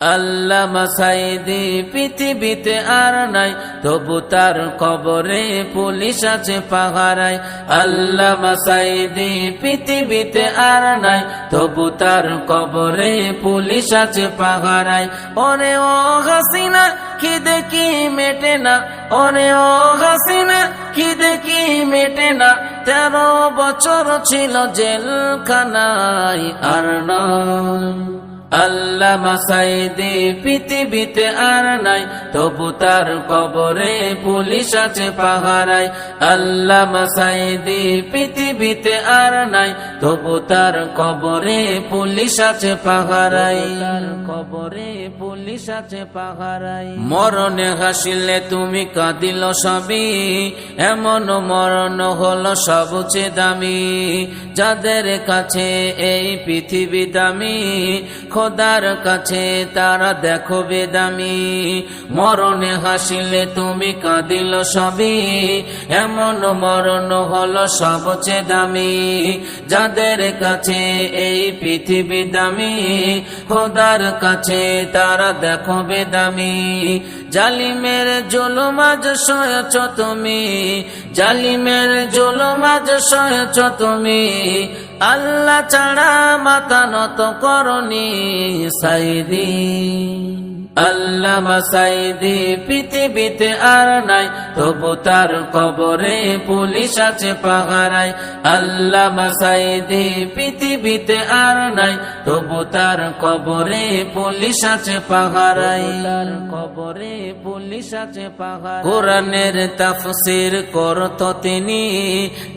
আল্লাহ মাসাইদি পৃথিবীতে আর নাই, তবু তার কবরে পুলিশ আছে পাহারায়। আল্লাহ মাসাইদি পৃথিবীতে আর নাই, তবু তার কবরে পুলিশ আছে পাহারায়। ওরে ও হাসিনা, কি দেখি মেটে না? ওরে ও হাসিনা, কি দেখি মেটে না? তেরো বছর ছিল জেলখানায় আর নয় আল্লাহ মাসাইদি পৃথিবীতে আর নাই, তবু তার কবরে পুলিশ আছে পাহারায়। আল্লাহ মাসাইদি পৃথিবীতে আর নাই, তবু তার কবরে পুলিশ আছে পাহারায়। কবরে পুলিশ আছে পাহারায় মরণে হাসিলে তুমি কাঁদিল সবই, এমন মরণ হলো সবচেয়ে দামি। যাদের কাছে এই পৃথিবী দামি খোদার কাছে তারা দেখো বেদামি। মরণে হাসিলে তুমি কাঁদিল সবই। এমন মরণ হলো সবচেয়ে দামি। যাদের কাছে এই পৃথিবী দামি, খোদার কাছে তারা দেখো বেদামি। জালিমের জুলুমাজ সয়েছ তুমি। জালিমের জুলুমাজ সয়েছ তুমি। আল্লাহ ছাড়া মাতা নত করনি সাইদি। আল্লাহ মাসাইদি পৃথিবীতে আর নাই তবু তার কবরে পুলিশ আছে পাহারায়। আল্লাহ মাসাইদি পৃথিবীতে আর নাই তবু তার কবরে পুলিশ আছে পাহারায়। তার কবরে পুলিশ আছে পাহাড় কোরআনের তাফসির করত তিনি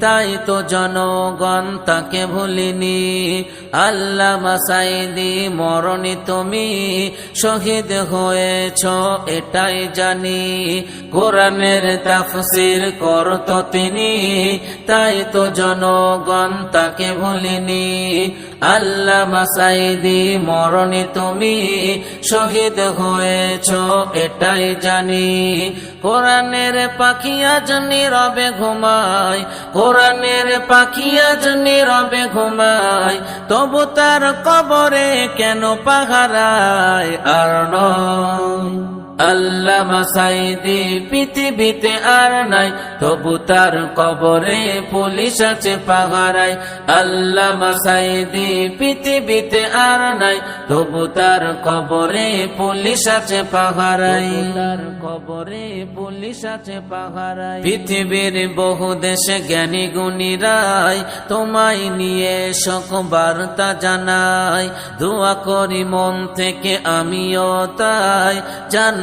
তাই তো জনগণ তাকে ভুলিনি। আল্লাহ মাসাইদি মরণি তুমি শহীদ হয়েছ এটাই জানি। কোরআনের তাফসির করত তিনি তাই তো জনগণ তাকে ভুলিনি। আল্লাহ মাসাইদি মরণে তুমি শহীদ হয়েছ, এটাই জানি। কোরআনের পাখি আজ নীরবে ঘুমায়, কোরআনের পাখি আজ নীরবে ঘুমায়, তবু তার কবরে কেন পাহারায় আর নয়। আল্লাহ মাসাইদি পৃথিবীতে আর নাই তবু তার কবরে পুলিশ আছে পাহারায়। আল্লাহ মাসাইদি পৃথিবীতে আর নাই তবু তার কবরে পুলিশ আছে পাহারায়। তার কবরে পুলিশ আছে পাহারায়। পৃথিবীর বহু দেশে জ্ঞানী গুণীরাই তোমায় নিয়ে শোক বার্তা জানাই দোয়া করি মন থেকে আমিও তাই।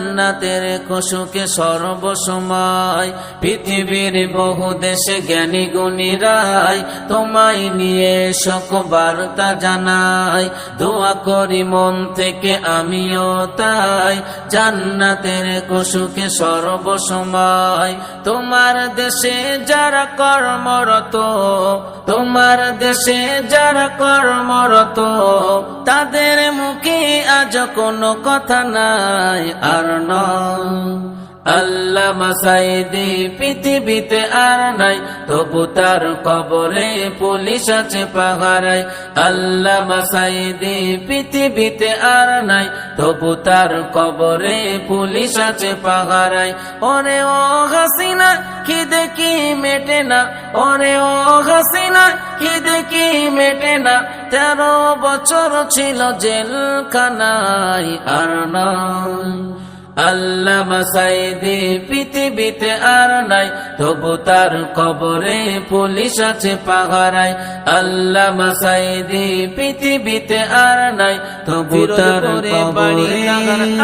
জান্নাতের খুশুকে সর্বসময়, পৃথিবীর বহু দেশে জ্ঞানী গুণীরাই তোমায় নিয়ে শোক বার্তা জানাই দোয়া করি মন থেকে, আমিও তাই। জান্নাতের খুশুকে সর্বসময়, তোমার দেশে যারা কর্মরত, তোমার দেশে যারা কর্মরত, তাদের মুখে আজ কোনো কথা নাই। আর নয় আল্লাহ মাসাইদি পৃথিবীতে আর নাই, তবু তার কবরে পুলিশ আছে পাহারায়। আল্লাহ মাসাইদি পৃথিবীতে আর নাই, তবু তার কবরে পুলিশ আছে পাহারায়। ওরে ও হাসিনা কি দেখি মেটে না? ওরে ও হাসিনা কি দেখি মেটে না? তেরো বছর ছিল জেলখানায় আর নয় আল্লাহ মাসাইদি পৃথিবীতে আর নাই তবু তার কবরে পুলিশ আছে পাহারায়। আল্লাহ মাসাইদি পৃথিবীতে আর নাই তবু তার কবরে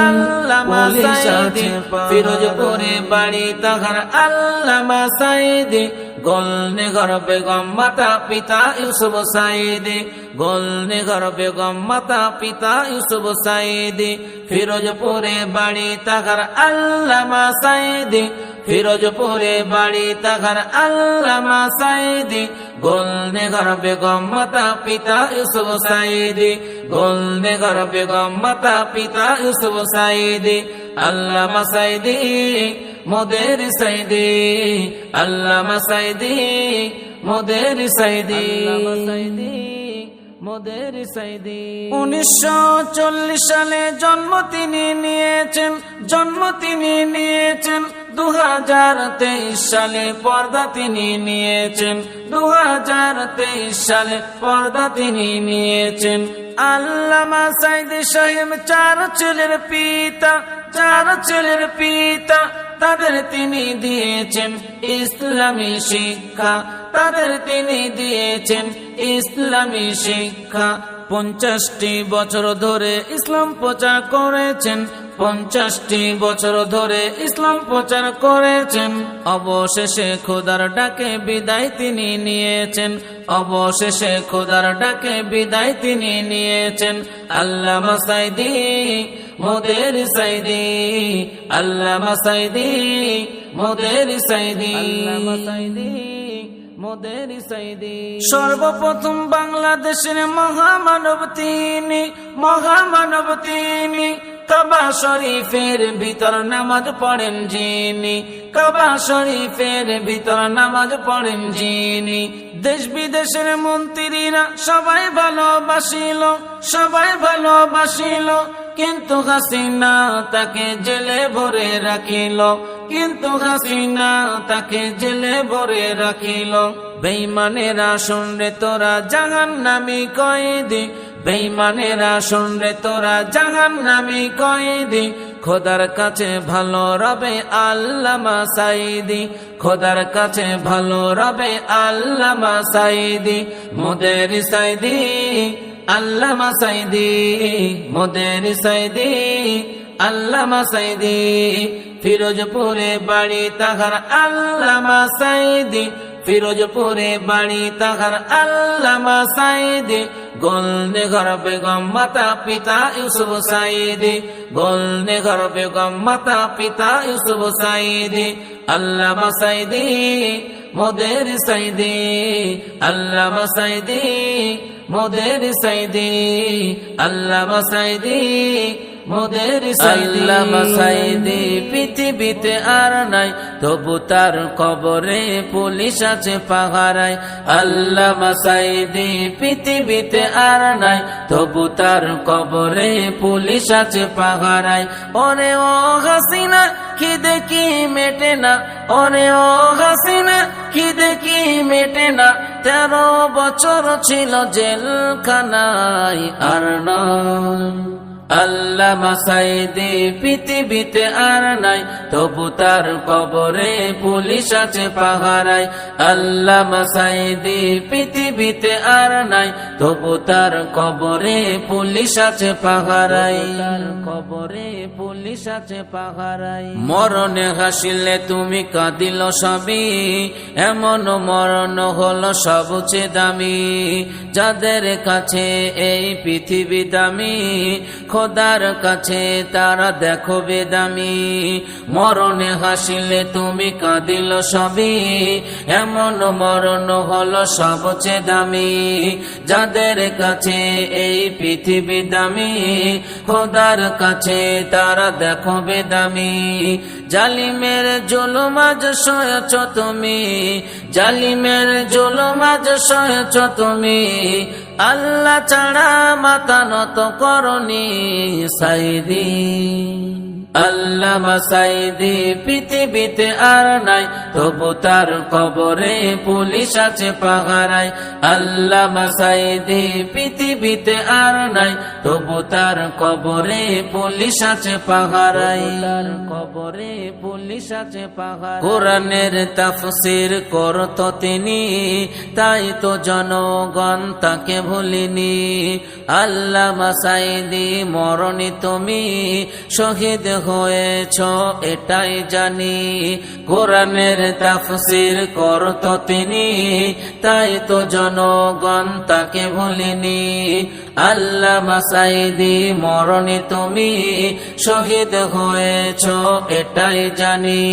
আল্লাহ মাসাইদি ফিরোজপুরে বাড়ি তাহার আল্লাহ মাসাইদি গোলনে ঘর বেগম মাতা পিতা ইউসুফ সাইদি গোলনে ঘর বেগম মাতা পিতা ইউসুফ সাইদি ফিরোজপুরে বাড়ি তাহার আল্লামা সাইদি ফিরোজপুরে বাড়ি তাহার আল্লামা সাইদি গোলনে ঘর বেগম মাতা পিতা ইউসুফ সাইদি গোলনে ঘর বেগম মাতা পিতা ইউসুফ সাইদি আল্লামা সাইদি মোদের সাইদি আল্লামা সাইদি মোদের সাইদি। মোদের সাইদি। উনিশশো চল্লিশ সালে জন্ম তিনি নিয়েছেন জন্ম তিনি নিয়েছেন। দু হাজার তেইশ সালে পর্দা তিনি নিয়েছেন। দু হাজার তেইশ সালে পর্দা তিনি নিয়েছেন। আল্লামা সাইদি সাহেব চার ছেলের পিতা চার ছেলের পিতা। তাদের তিনি দিয়েছেন ইসলামী শিক্ষা। তাদের তিনি দিয়েছেন ইসলামী শিক্ষা। পঞ্চাশটি বছর ধরে ইসলাম প্রচার করেছেন। পঞ্চাশটি বছর ধরে ইসলাম প্রচার করেছেন। অবশেষে খোদার ডাকে বিদায় তিনি নিয়েছেন। অবশেষে খোদার ডাকে বিদায় তিনি নিয়েছেন। আল্লাহ মাসাইদি মোদের সাইদি আল্লাহ মাসাইদি মোদের সাইদি সাইদি মোদের সাইদি। সর্বপ্রথম বাংলাদেশের মহামানব তিনি মহামানব তিনি। কাবা শরীফের ভিতর নামাজ পড়েন যিনি কাবা শরীফের ভিতর নামাজ পড়েন যিনি। দেশ বিদেশের মন্ত্রীরা সবাই ভালোবাসিল সবাই ভালোবাসিল কিন্তু হাসিনা তাকে জেলে ভরে রাখিল, কিন্তু হাসিনা তাকে জেলে ভরে রাখিল। বেইমানেরা শুনরে তোরা জাহান নামি কয়েদি বেইমানেরা শুনরে তোরা জাহান নামি কয়েদি। খোদার কাছে ভালো রবে আল্লামা সাইদি খোদার কাছে ভালো রবে আল্লামা সাইদি মোদের সাইদি আল্লামা সাইদি, মোদের সাইদি, আল্লামা সাইদি, ফিরোজপুরে বাড়ি তাহার আল্লামা সাইদি, ফিরোজপুরে বাড়ি তাহার আল্লামা সাইদি গোলনে ঘর বেগম মাতা পিতা ইউসুফ সাইদি গোলনে ঘর বেগম মাতা পিতা ইউসুফ সাইদি, আল্লামা সাইদি মোদের সাইদি, আল্লামা সাইদি, মোদের সাইদি, আল্লামা সাইদি, মোদের আল্লামা সাইদি, পৃথিবীতে আর নাই, তবু তার কবরে পুলিশ আছে পাহারায়। আল্লামা সাইদি, পৃথিবীতে আর নাই, তবু তার কবরে পুলিশ আছে পাহারায়। ওরে ও হাসিনা কি দেখি মেটে না? ওরে ও হাসিনা, কি দেখি মেটে না? তেরো বছর ছিল জেলখানায় আর নয়। আল্লাহ মাসাইদি পৃথিবীতে আর নাই তবু তার কবরে পুলিশ আছে পাহারায়। আল্লাহ মাসাইদি পৃথিবীতে আর নাই তবু তার কবরে পুলিশ আছে পাহারায়। কবরে পুলিশ আছে পাহারায়। মরণে হাসিলে তুমি কাঁদিল সবই এমন মরণ হলো সবচেয়ে দামি। যাদের কাছে এই পৃথিবী দামি খোদার কাছে, তারা দেখো বেদামি। মরণে হাসিলে তুমি কাঁদিল সবই। এমন মরণ হলো সবচেয়ে দামি। যাদের কাছে এই পৃথিবী দামি, খোদার কাছে তারা দেখো বেদামি। জালিমের জলমাজ সয়েছ তুমি। জালিমের জলমাজ সয়েছ তুমি। আল্লাহ ছাড়া মাতানত নত করনি সাইদি। আল্লাহ মাসাইদি পৃথিবীতে আর নাই তবু তার কবরে পুলিশ আছে পাহারায়। আল্লাহ মাসাইদি পৃথিবীতে আর নাই তবু তার কবরে পুলিশ আছে পাহারায়। তার কবরে পুলিশ আছে পাহাড় কোরআনের তাফসির করত তিনি তাই তো জনগণ তাকে ভুলিনি। আল্লাহ মাসাইদি মরণি তুমি শহীদ হয়েছ এটাই জানি। কোরআনের তাফসির করত তিনি তাই তো জনগণ তাকে ভুলিনি। আল্লাহ মাসাইদি মরণে তুমি শহীদ হয়েছ, এটাই জানি।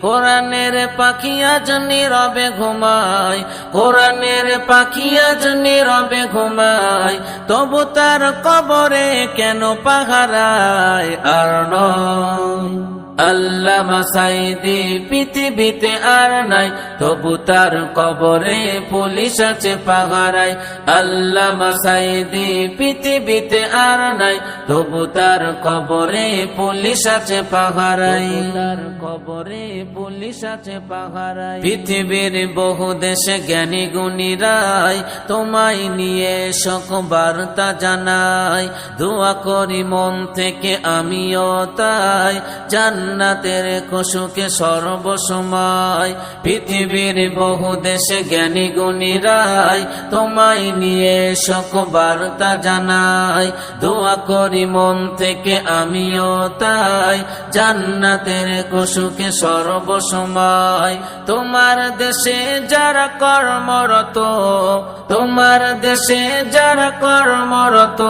কোরআনের পাখি আজ নীরবে ঘুমায়, কোরআনের পাখি আজ নীরবে ঘুমায়, তবু তার কবরে কেন পাহারায় আর নয়? আল্লামা সাইদি পৃথিবীতে আর নাই তবু তার কবরে পুলিশ আছে পাহারায়। আল্লামা সাইদি পৃথিবীতে আর নাই তবু তার কবরে পুলিশ আছে পাহারায়। তার কবরে পুলিশ আছে পাহারায়। পৃথিবীর বহু দেশে জ্ঞানী গুণীরাই তোমায় নিয়ে শোক বার্তা জানাই দোয়া করি মন থেকে আমিও তাই। জান্নাতের কুসুকে সর্বসময় পৃথিবীর বহু দেশে জ্ঞানী গুণীরাই তোমায় নিয়ে শোক বার্তা জানাই দোয়া করি মন থেকে, আমিও তাই। জান্নাতের কুসুকে সর্বসময় তোমার দেশে যারা কর্মরত, তোমার দেশে যারা কর্মরত,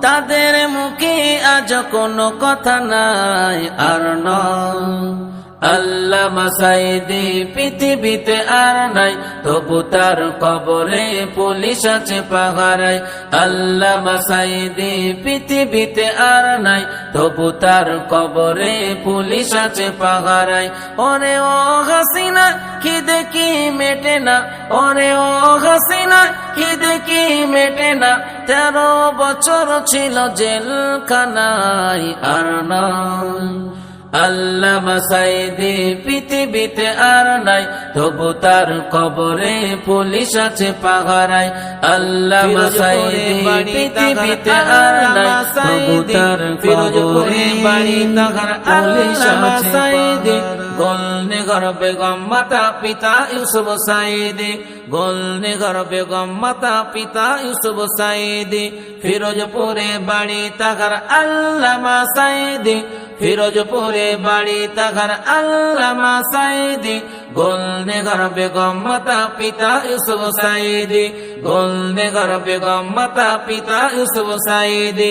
তাদের মুখে আজ কোনো কথা নাই। আর নয় আল্লাহ মাসাইদি পৃথিবীতে আর নাই, তবু তার কবরে পুলিশ আছে পাহারায়। আল্লাহ মাসাইদি পৃথিবীতে আর নাই, তবু তার কবরে পুলিশ আছে পাহারায়। ওরে ও হাসিনা কি মেটে না? ওরে ও হাসিনা কি মেটে না? তেরো বছর ছিল জেলখানায় আর নয় আল্লাহ মাসাইদি পৃথিবীতে আর নাই তবু তার কবরে পুলিশ আছে পাহারায়। আল্লাহ মাসাইদি পৃথিবীতে আর নাই তবু তার কবরে বাড়ি তাহার পুলিশ আছে গোলনে ঘর বেগম মাতা পিতা ইউসুফ সাইদি গোলনে ঘর বেগম মাতা পিতা ইউসুফ সাইদি। ফিরোজপুরে বাড়ি তাহার আল্লামা সাইদি ফিরোজপুরে বাড়ি তাহার আল্লামা সাইদি গোলনে ঘর বেগম মাতা পিতা ইউসুফ সাইদি গোলনে ঘর বেগম মাতা পিতা ইউসুফ সাইদি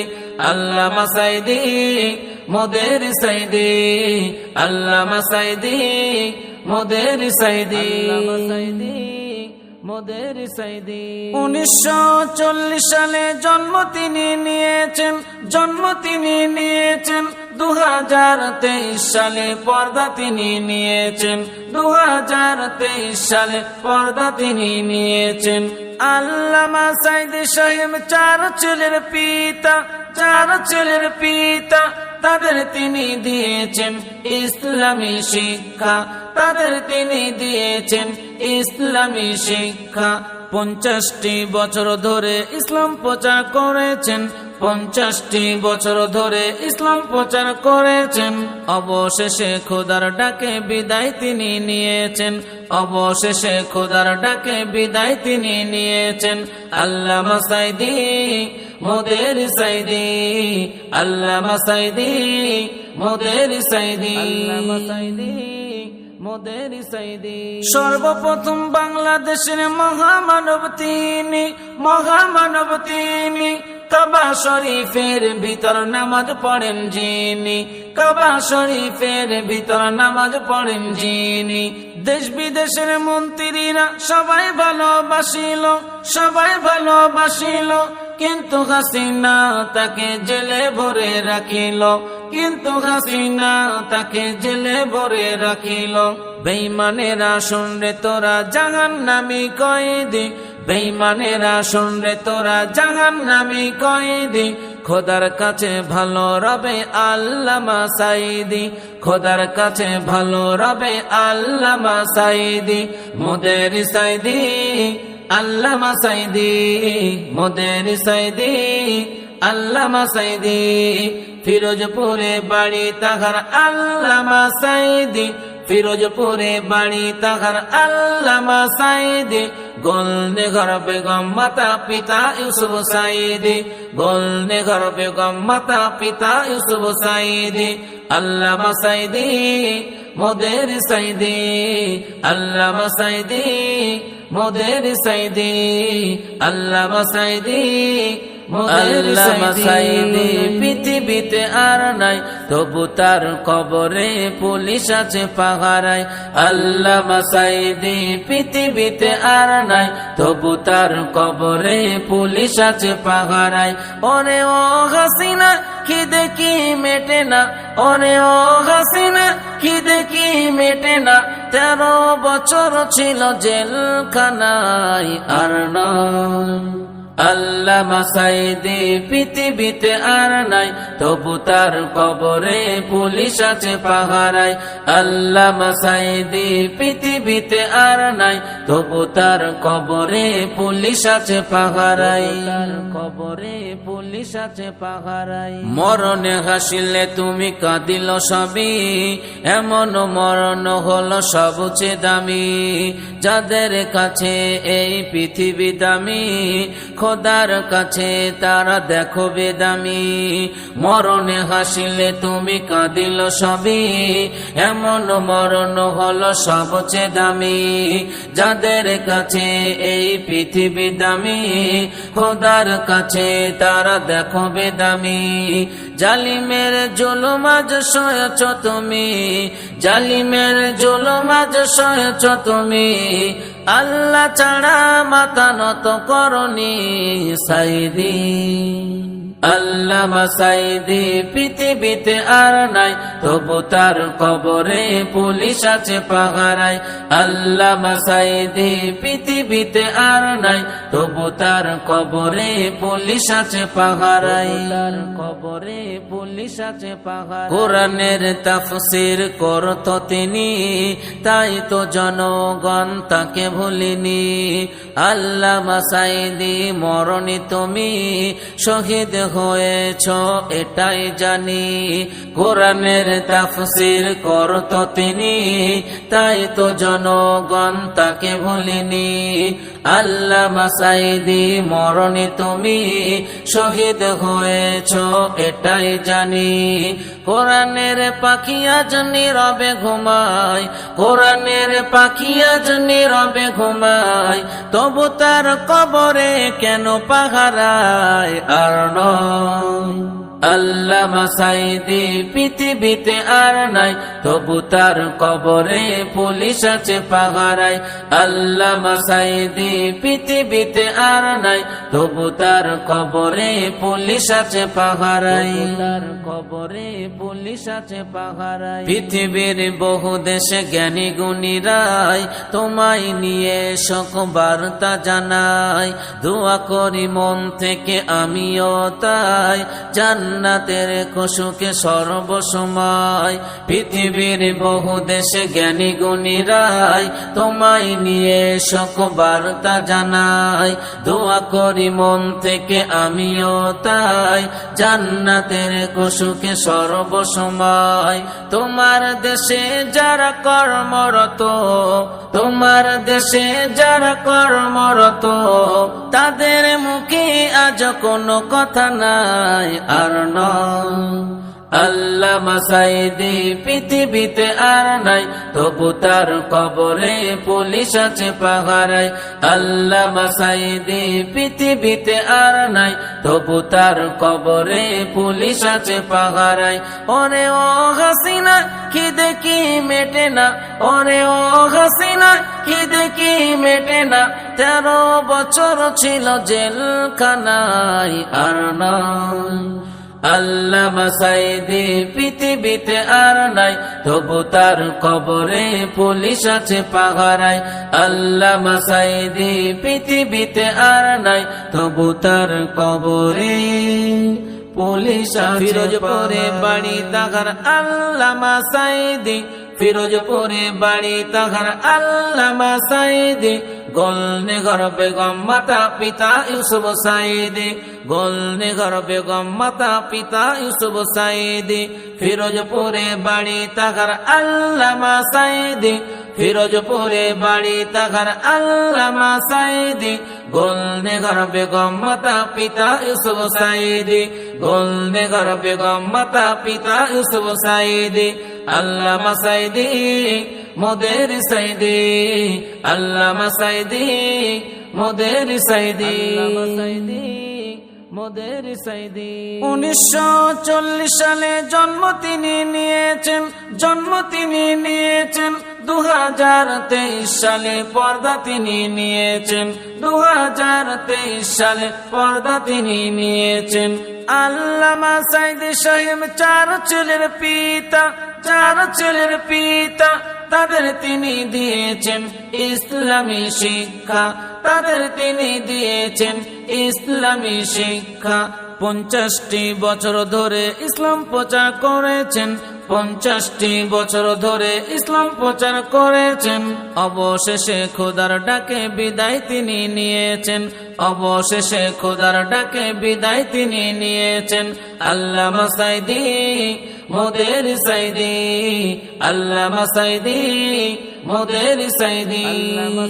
আল্লামা সাইদি, মোদের সাইদি আল্লামা সাইদি, মোদের সাইদি। মোদের সাইদি। উনিশশো চল্লিশ সালে জন্ম তিনি নিয়েছেন, জন্ম তিনি নিয়েছেন। দু হাজার তেইশ সালে পর্দা তিনি নিয়েছেন দু হাজার তেইশ সালে পর্দা তিনি নিয়েছেন। আল্লামা সাইদি সাহেব চার ছেলের পিতা, চার ছেলের পিতা, তাদের তিনি দিয়েছেন ইসলামী শিক্ষা। তাদের তিনি দিয়েছেন ইসলামী শিক্ষা। পঞ্চাশটি বছর ধরে ইসলাম প্রচার করেছেন। পঞ্চাশটি বছর ধরে ইসলাম প্রচার করেছেন। অবশেষে খোদার ডাকে বিদায় তিনি নিয়েছেন। অবশেষে খোদার ডাকে বিদায় তিনি নিয়েছেন। আল্লাহ মাসাইদি মোদের সাইদি আল্লাহ মাসাইদি মোদের সাইদি। মাসাইদি মোদের সাইদি সর্বপ্রথম বাংলাদেশের মহামানব তিনি মহামানব তিনি। কাবা শরীফের ভিতর নামাজ পড়েন যিনি, কাবা শরীফের ভিতর নামাজ পড়েন যিনি। দেশ বিদেশের মন্ত্রীরা সবাই ভালোবাসিল সবাই ভালোবাসিল, কিন্তু হাসিনা তাকে জেলে ভরে রাখিল। কিন্তু হাসিনা তাকে জেলে ভরে রাখিল। বেইমানেরা শুনরে তোরা জাহান নামি কয়েদি বেইমানেরা শুনরে তোরা জাহান নামি কয়েদি। খোদার কাছে ভালো রবে আল্লামা সাইদি খোদার কাছে ভালো রবে আল্লামা সাইদি মোদের সাইদি আল্লামা সাইদি মোদের সাইদি আল্লামা সাইদি, ফিরোজপুরে বাড়ি তাহার আল্লামা সাইদি, ফিরোজপুরে বাড়ি তাহার আল্লামা সাইদি গোলনে ঘর বেগম মাতা পিতা ইউসুফ সাইদি গোলনে ঘর বেগম মাতা পিতা ইউসুফ সাইদি, আল্লামা সাইদি, মোদের সাইদি, আল্লামা সাইদি, মোদের সাইদি, আল্লামা সাইদি আল্লামা সাইদি পৃথিবীতে আর নাই তবু তার কবরে পুলিশ আছে পাহারায়। আল্লামা সাইদি পৃথিবীতে আর নাই তবু তার কবরে পুলিশ আছে পাহারায়। ওরে ও হাসিনা কি মেটে না? ওরে ও হাসিনা কি দেখি মেটে না? তেরো বছর ছিল জেলখানায় আর নয় আল্লাহ মাসাইদি পৃথিবীতে আর নাই তবু তার কবরে পুলিশ আছে পাহারায়। আল্লাহ মাসাইদি পৃথিবীতে আর নাই তবু তার কবরে পুলিশ আছে পাহারায়। তার কবরে পুলিশ আছে পাহারায়। মরণে হাসিলে তুমি কাঁদিল সবই এমন মরণ হলো সবচেয়ে দামি। যাদের কাছে এই পৃথিবী দামি খোদার কাছে তারা দেখো বেদামি। মরণে হাসিলে তুমি কাঁদিল সবই। এমন মরণ হলো সবচেয়ে দামি। যাদের কাছে এই পৃথিবী দামি, খোদার কাছে তারা দেখো বেদামি। জালিমের জুলুমাজ সয়েছ তুমি। জালিমের জুলুমাজ সয়েছ তুমি। আল্লাহ ছাড়া মাতা নত করনি সাইদি। আল্লাহ মাসাইদি পৃথিবীতে আর নাই তবু তার কবরে পুলিশ আছে পাহারায়। আল্লাহ মাসাইদি পৃথিবীতে আর নাই তবু তার কবরে পুলিশ আছে পাহারায়। তার কবরে পুলিশ আছে পাহাড় কোরআনের তাফসির করত তিনি তাই তো জনগণ তাকে ভুলিনি। আল্লাহ মাসাইদি মরণি তুমি শহীদ হয়েছ, এটাই জানি। কোরআনের তাফসির করত তিনি, তাই তো জনগণ তাকে ভুলিনি। আল্লাহ মাসাইদি মরণি তুমি শহীদ হয়েছ, এটাই জানি। কোরআনের পাখি আজ নীরবে ঘুমায়, কোরআনের পাখি আজ নীরবে ঘুমায়, তবু তার কবরে কেন পাহারায় আর নয়? পৃথিবীতে আর নাই তবু তার কবরে পুলিশ আছে পাহারায়। পৃথিবীতে আর নাই তবু তার কবরে পুলিশ আছে পাহারায়। তার কবরে পুলিশ আছে পাহারায়। পৃথিবীর বহু দেশে জ্ঞানী গুণীরাই তোমায় নিয়ে শোক বার্তা জানাই দোয়া করি মন থেকে আমিও তাই। জান্নাতের কুসুকে সর্বসময়। পৃথিবীর বহু দেশে জ্ঞানী গুণীরাই তোমায় নিয়ে শোক বার্তা জানাই দোয়া করি মন থেকে, আমিও তাই। জান্নাতের কুসুকে সর্বসময়। তোমার দেশে যারা কর্মরত, তোমার দেশে যারা কর্মরত, তাদের মুখে আজ কোনো কথা নাই। আর নয় আল্লাহ মাসাইদি পৃথিবীতে আর নাই, তবু তার কবরে পুলিশ আছে পাহারায়। আল্লাহ মাসাইদি পৃথিবীতে আর নাই, তবু তার কবরে পুলিশ আছে পাহারায়। ওরে ও হাসিনা, কি দেখি মেটে না? ওরে ও হাসিনা, কি দেখি মেটে না? তেরো বছর ছিল জেলখানায় আর নয় আল্লাহ সাইদি পৃথিবীতে আর নাই তবু তার কবরে পুলিশ আছে পাহারায়। আল্লাহ সাইদি পৃথিবীতে আর নাই তবু তার কবরে পুলিশ ফিরোজপুরে বাড়ি তাহার আল্লাহ মাসাইদি ফিরোজপুরে বাড়ি তাহার আল্লামা সাইদি, গোলনে ঘর বেগম মাতা পিতা ইউসুফ সাইদি, গোলনে ঘর বেগম মাতা পিতা ইউসুফ সাইদি, ফিরোজপুরে বাড়ি তাহার আল্লামা সাইদি, ফিরোজপুরে বাড়ি তাহার আল্লামা সাইদি, গোলনে ঘর বেগম মাতা পিতা ইউসুফ সাইদি, গোলনে ঘর বেগম মাতা পিতা ইউসুফ সাইদি আল্লামা সাইদি মোদের সাইদি আল্লামা সাইদি মোদের সাইদি। মোদের সাইদি। উনিশশো চল্লিশ সালে জন্ম তিনি নিয়েছেন জন্ম তিনি নিয়েছেন। দু হাজার তেইশ সালে পর্দা তিনি নিয়েছেন। দু হাজার তেইশ সালে পর্দা তিনি নিয়েছেন। আল্লামা সাইদি সাহেব চার ছেলের পিতা, চার ছেলের পিতা তাদের তিনি দিয়েছেন ইসলামী শিক্ষা। তাদের তিনি দিয়েছেন ইসলামী শিক্ষা। পঞ্চাশটি বছর ধরে ইসলাম প্রচার করেছেন। পঞ্চাশটি বছর ধরে ইসলাম প্রচার করেছেন। অবশেষে খোদার ডাকে বিদায় তিনি নিয়েছেন। অবশেষে খোদার ডাকে বিদায় তিনি নিয়েছেন। আল্লাহ মাসাইদি মোদের সাইদি আল্লাহ মাসাইদি মোদের সাইদি।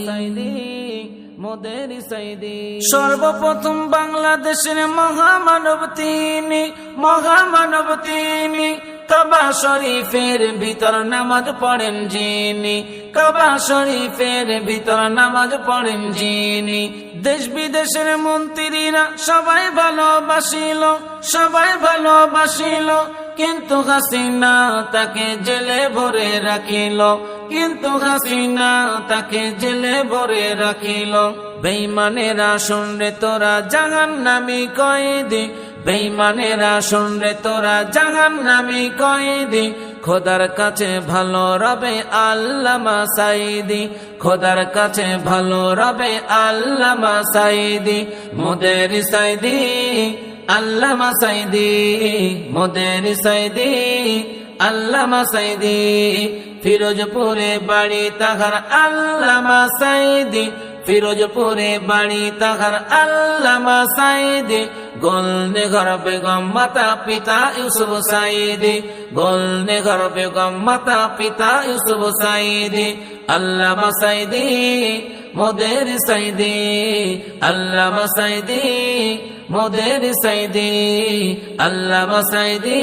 সাইদি সাইদি। সর্বপ্রথম বাংলাদেশের মহামানব তিনি মহামানব তিনি। কাবা শরীফের ভিতর নামাজ পড়েন যিনি। কাবা শরীফের ভিতর নামাজ পড়েন যিনি। দেশ বিদেশের মন্ত্রীরা সবাই ভালোবাসিল সবাই ভালোবাসিল। কিন্তু হাসিনা তাকে জেলে ভরে রাখিল, কিন্তু হাসিনা তাকে জেলে ভরে রাখিল। বেইমানেরা শুনলে তোরা জাহান নামি কয়েদি। বেইমানেরা শুনলে তোরা জাহান নামি কয়েদি। খোদার কাছে ভালো রবে আল্লামা সাইদি খোদার কাছে ভালো রবে আল্লামা সাইদি মোদের সাইদি আল্লামা সাইদি মোদের সাইদি আল্লামা সাইদি ফিরোজপুরে বাড়ি তাহার আল্লামা সাইদি ফিরোজপুরে বাড়ি তাহার আল্লামা সাইদি, গোলনে ঘর বেগম মাতা পিতা ইউসুফ সাইদি, গোলনে ঘর বেগম মাতা পিতা ইউসুফ সাইদি, আল্লামা সাইদি, মোদের সাইদি, আল্লামা সাইদি, মোদের সাইদি, আল্লামা সাইদি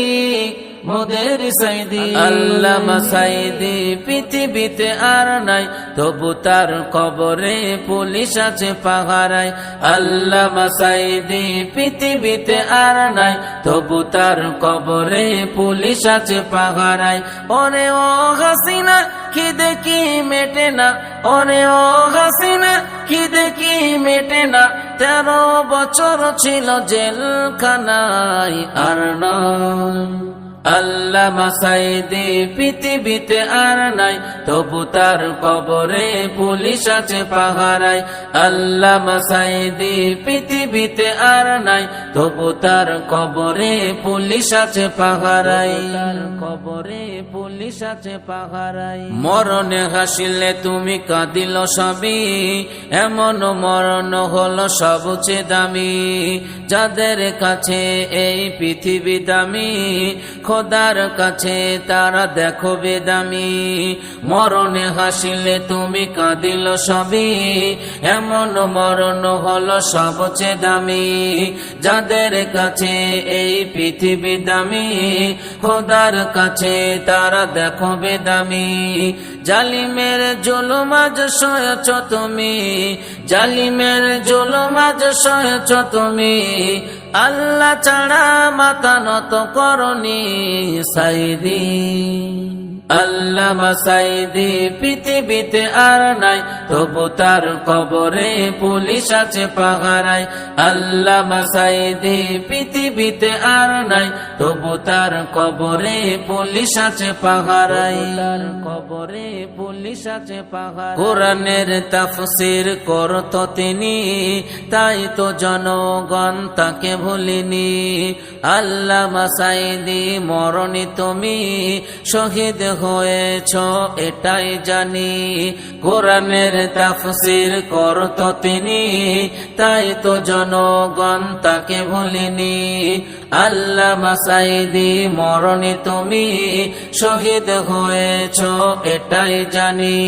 মোদের সাইদি। আল্লামা সাইদি, পৃথিবীতে আর নাই, তবু তার কবরে পুলিশ আছে পাহারায়। আল্লামা সাইদি, পৃথিবীতে আর নাই, তবু তার কবরে পুলিশ আছে পাহারায়। ওরে ও হাসিনা, কি দেখি মেটে না? ওরে ও হাসিনা, কি দেখি মেটে না? তেরো বছর ছিল জেলখানায় আর নয় আল্লাহ মাসাইদি পৃথিবীতে আর নাই তবু তার কবরে পুলিশ আছে পাহারায়। আল্লাহ মাসাইদি পৃথিবীতে আর নাই তবু তার কবরে পুলিশ আছে পাহারায়। তার কবরে পুলিশ আছে পাহারায়। মরণে হাসিলে তুমি কাঁদিল সবই এমন মরণ হলো সবচেয়ে দামি। যাদের কাছে এই পৃথিবী দামি খোদার কাছে তারা দেখো বেদামি। মরণে হাসিলে তুমি কাঁদিল সবই। এমন মরণ হলো সবচেয়ে দামি। যাদের কাছে এই পৃথিবী দামি, খোদার কাছে তারা দেখো বেদামি। জালিমের জুলুমাজ সয়েছ তুমি। জালিমের জুলুমাজ সয়েছ তুমি। আল্লাহ ছাড়া মাথা নত করনি সাইদি। আল্লাহ মাসাইদি পৃথিবীতে আর নাই তবু তার কবরে পুলিশ আছে পাহারায়। আল্লাহ মাসাইদি পৃথিবীতে আর নাই তবু তার কবরে পুলিশ আছে পাহারায়। তার কবরে পুলিশ আছে পাহাড় কোরআনের তাফসির করত তিনি তাই তো জনগণ তাকে ভুলিনি। আল্লাহ মাসাইদি মরণি তুমি শহীদ হয়েছ, এটাই জানি। কোরআনের তাফসির করত তিনি, তাই তো জনগণ তাকে ভুলিনি। আল্লাহ মাসাইদি মরণি তুমি শহীদ হয়েছ, এটাই জানি।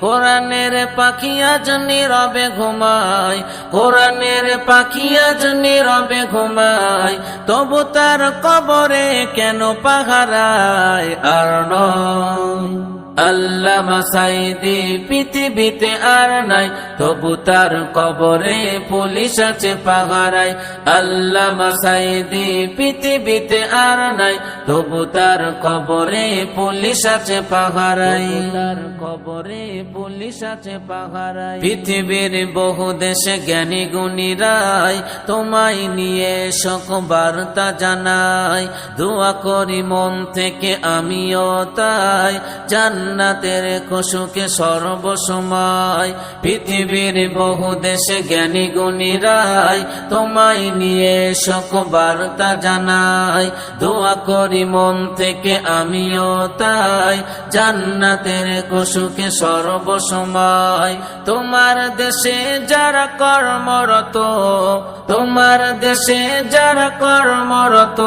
কোরআনের পাখি আজ নীরবে ঘুমায়, কোরআনের পাখি আজ নীরবে ঘুমায়, তবু তার কবরে কেন পাহারায়? আর নয় time আল্লামা সাইদি পৃথিবীতে আর নাই তবু তার কবরে পুলিশ আছে পাহারায়। আল্লামা সাইদি পৃথিবীতে আর নাই তবু তার কবরে পুলিশ আছে পাহারায়। তার কবরে পুলিশ আছে পাহারায়। পৃথিবীর বহু দেশে জ্ঞানী গুণীরাই তোমায় নিয়ে শোক বার্তা জানাই দোয়া করি মন থেকে আমিও তাই। জান্নাতের কুসুকে সর্বসময়। পৃথিবীর বহু দেশে জ্ঞানী গুণীরাই তোমায় নিয়ে শোক বার্তা জানাই দোয়া করি মন থেকে, আমিও তাই। জান্নাতের কুসুকে সর্বসময়। তোমার দেশে যারা কর্মরত, তোমার দেশে যারা কর্মরত,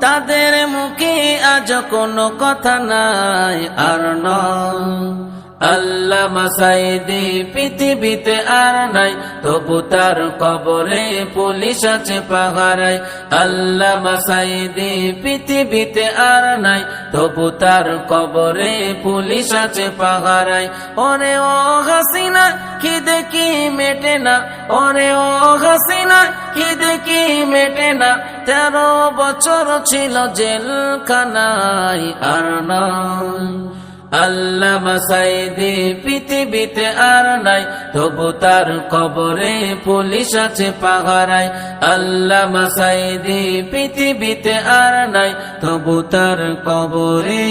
তাদের মুখে আজ কোনো কথা নাই। আর নয় আল্লাহ মাসাইদি পৃথিবীতে আর নাই, তবু তার কবরে পুলিশ আছে পাহারায়। আল্লাহ মাসাইদি পৃথিবীতে আর নাই, তবু তার কবরে পুলিশ আছে পাহারায়। ওরে ও হাসিনা, কি দেখি মেটে না? ওরে ও হাসিনা, কি দেখি মেটে না? তেরো বছর ছিল জেলখানায় আর নয় আল্লাহ মাসাইদি পৃথিবীতে আর নাই তবু তার কবরে পুলিশ আছে পাহারায়। আল্লাহ মাসাইদি পৃথিবীতে আর নাই তবু তার কবরে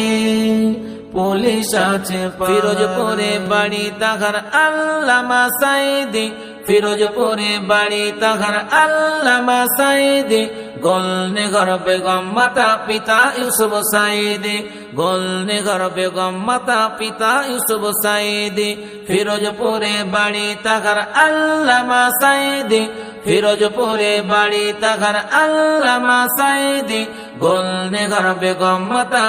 পুলিশ আছে ফিরোজপুরে বাড়ি তাহার আল্লাহ মাসাইদি ফিরোজপুরে বাড়ি তাহার আল্লামা সাইদি, গোলনে ঘর বেগম মাতা পিতা ইউসুফ সাইদি, গোলনে ঘর বেগম মাতা পিতা ইউসুফ সাইদি ফিরোজপুরে বাড়ি তাহার আল্লামা সাইদি ফিরোজপুরে বাড়ি তাহার আল্লামা সাইদি, গোলনে ঘর বেগম মাতা